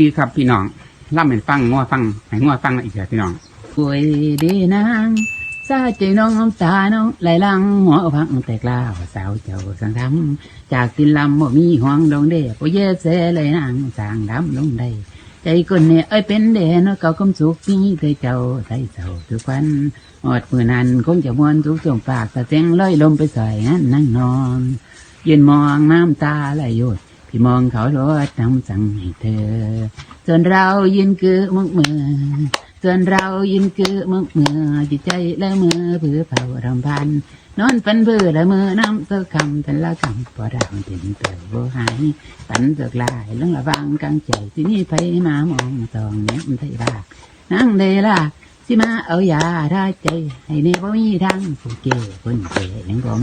ดีครับพี่น้องล่ำเป็นฟังงัวฟังให้งัวฟังอีกแล้วพี่น้องป่วยดีนางซาใจน้องน้ำตาน้องไหลลังหัวพังแต่กล้าวสาวเจ้าสังทำจากตินลำบ่มีห่วงดองเด้ป่เย่เสเลยนางสางดำลงได้ใจคนเนี่ยเอ้ยเป็นเด่นเก่าคำสุขพี่เคยเจ้าใส่เจ้าทุกวันอดมือนั้นคงจะมวนทุกส่งปากแต่เสียงลอยลมไปใส่งั้นนั่งนอนยืนมองน้ำตาไหลหยด พี่มองเขารถน้ำสั่งให้เธอ ส่วนเรายืนคือมึกมือส่วนเรายืนคือมึกมือจิตใจและมือเพื่อเผารำพันนอนฝันเบื่อและมือน้ำเสคำแต่ละคำพอดาวถึงเติบโบหายฝันเสกลายลงระวังกลางใจที่นี่ไปมามองตองเนี้ยมันไทยบ้านั่งเดล่ะ สิมาเอายาทาใจ ให้เนบ่มีทางผู้เก๋คนเก๋อย่งผม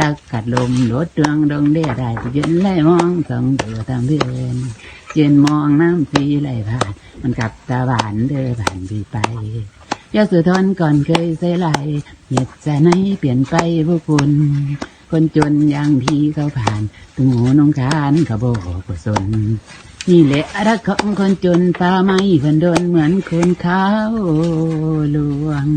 ลักกัดลมรถเรืองดงเดียได้ยืนไล่มองสองดูทางเพื่อนยืนมองน้ำสีไหลผ่าน มันกลับตาบานเดินผ่านปีไปยาสุทนก่อนเคยใส่ไหลเหตุจะไหนเปลี่ยนไปพวกคุณ คนจนอย่างพี่เขาผ่านตึงหูน้องคานเขาโบกสน นี่แหละรักของคนจนตาไม่พันโดนเหมือนคนเขาลวง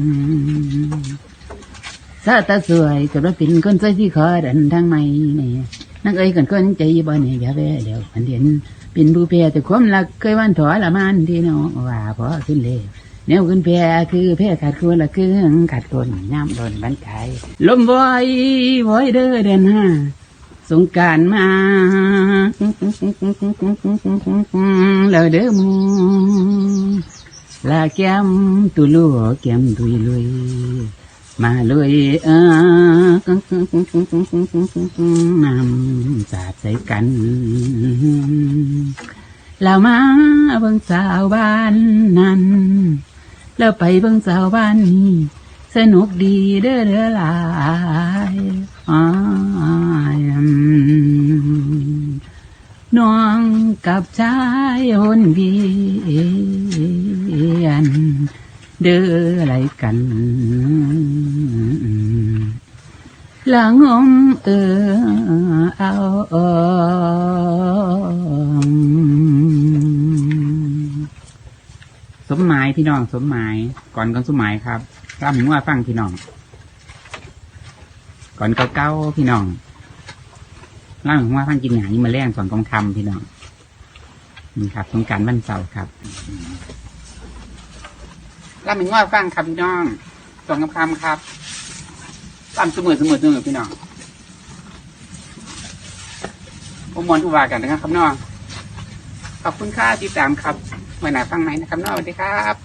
สาตาสวยกับว่าเป็นคนสวยที่ขอดันทางไม่เนี่ยนักเอ้ยกันคนใจบ่เนี่ยอย่าแวเดี๋ยวมันเห็นเป็นผู้เพียแต่ความรักเคยวันถอยละมันที่น้องว่าพอขึ้นเลยแนวขึ้นเพียคือเพียขาดควรละคือขาดคนย่ำโดนบันไกลมวอยวอยเด้อเดือนห้า สงการมาแล้วเด้อมูลาแก้มตุลัวแก้มตุยลุยมาเลยเออนำสาดใส่กันแล้วมาเบิ่งสาวบ้านนั้น แล้วไปเบิ่งสาวบ้านนี้ สนุกดีเด้อเด้อหลายอ้า น้องกับชายคนเพียนเด้ออะไรกัน หลังอมเออเอาสมหมายพี่น้องสมหมาย ก่อนก่อนสมหมายครับร่ำถึงว่าฟังพี่น้อง ก่อนเก้าๆพี่น้อง ร่ำถึงว่าฟังกินหางนี่มาแรงสอนกองคำพี่น้องนี่ครับสงการวันเสาร์ครับล่ำเป็นว่าฟังครับพี่น้องสองคำคำครับล่ำเสมอเสมอเสมอพี่น้องผมมวนอุบากันนะครับน้องขอบคุณค่าที่ตามครับไว้หนาฟังไหมนะครับน้องสวัสดีครับ